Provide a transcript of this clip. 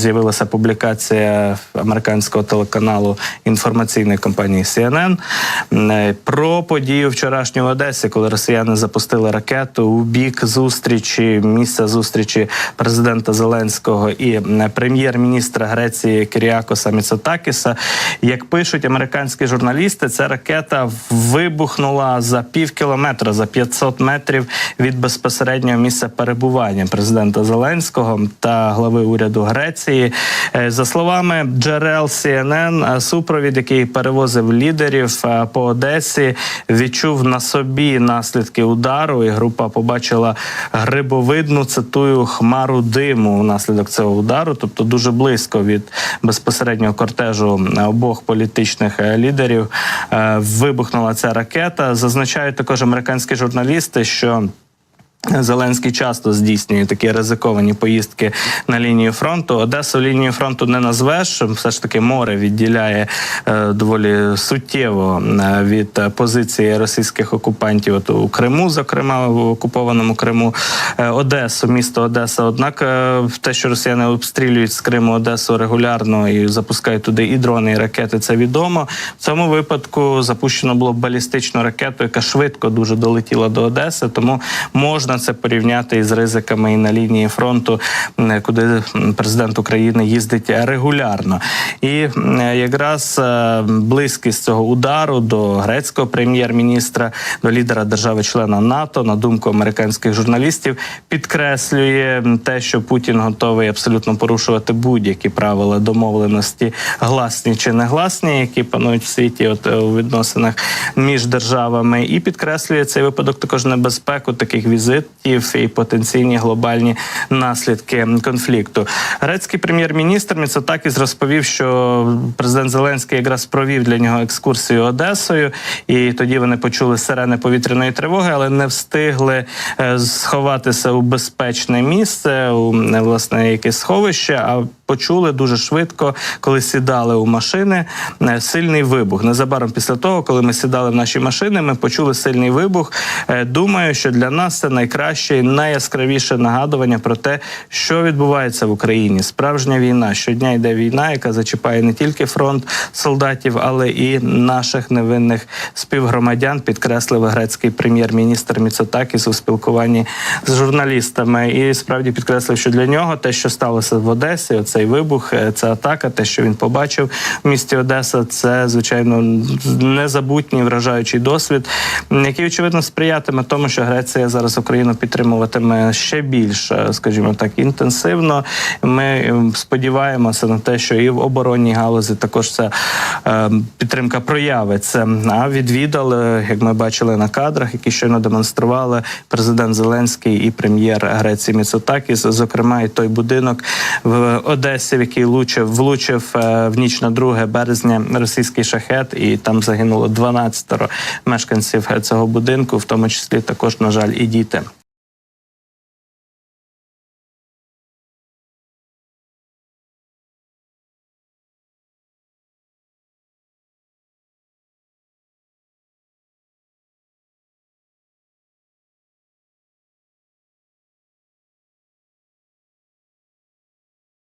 З'явилася публікація американського телеканалу інформаційної компанії CNN е, про подію вчорашню в Одесі, коли росіяни запустили ракету у бік зустрічі місця зустрічі президента Зеленського і прем'єр-міністра Греції Кіріакоса Міцотакіса. Як пишуть американські журналісти, ця ракета вибухнула за пів кілометра, за 500 метрів від безпосереднього місця перебування президента Зеленського та глави уряду Греції. Е, За словами джерел CNN, е, супровід, який перевозив лідерів е, по Одесі, відчув на собі наслідки удару, і група побачила грибовидну цитую хмару диму внаслідок цього удару, тобто дуже близько від безпосереднього кортежу обох політичних лідерів вибухнула ця ракета. Зазначають також американські журналісти, що Зеленський часто здійснює такі ризиковані поїздки на лінію фронту. Одесу лінію фронту не назвеш. Все ж таки море відділяє е, доволі суттєво е, від позиції російських окупантів. От у Криму, зокрема в окупованому Криму, е, Одесу, місто Одеса. Однак те, що росіяни обстрілюють з Криму Одесу регулярно і запускають туди і дрони, і ракети, це відомо. В цьому випадку запущено було балістичну ракету, яка швидко дуже долетіла до Одеси, тому можна це порівняти із ризиками і на лінії фронту, куди президент України їздить регулярно. І якраз е, близькість цього удару до грецького прем'єр-міністра, до лідера держави-члена НАТО, на думку американських журналістів, підкреслює те, що Путін готовий абсолютно порушувати будь-які правила домовленості, гласні чи негласні, які панують в світі, от е, у відносинах між державами, і підкреслює цей випадок також небезпеку таких візитів і потенційні глобальні наслідки конфлікту. Грецький прем'єр-міністр Міцотакіс розповів, що президент Зеленський якраз провів для нього екскурсію Одесою, і тоді вони почули сирени повітряної тривоги, але не встигли е, сховатися у безпечне місце, у власне якесь сховище. А почули дуже швидко, коли сідали у машини, е, сильний вибух. Незабаром після того, коли ми сідали в наші машини, ми почули сильний вибух. Е, Думаю, що для нас це найкраще і найяскравіше нагадування про те, що відбувається в Україні. Справжня війна. Щодня йде війна, яка зачіпає не тільки фронт солдатів, але і наших невинних співгромадян, підкреслив грецький прем'єр-міністр Міцотакіс у спілкуванні з журналістами. І справді підкреслив, що для нього те, що сталося в Одесі, оцей вибух, е, ця атака, те, що він побачив в місті Одеса, це звичайно незабутній вражаючий досвід, який очевидно сприятиме тому, що Греція зараз Україну підтримуватиме ще більш, е, скажімо так, інтенсивно. Ми е, сподіваємося на те, що і в оборонній галузі також ця е, підтримка проявиться. А відвідали, як ми бачили на кадрах, які щойно демонстрували президент Зеленський і прем'єр Греції Міцотакіс, зокрема, і той будинок в Одесі, в який влучив, влучив е, в ніч на 2 березня російський шахет, і там загинуло 12 мешканців цього будинку, в тому числі також, на жаль, і діти.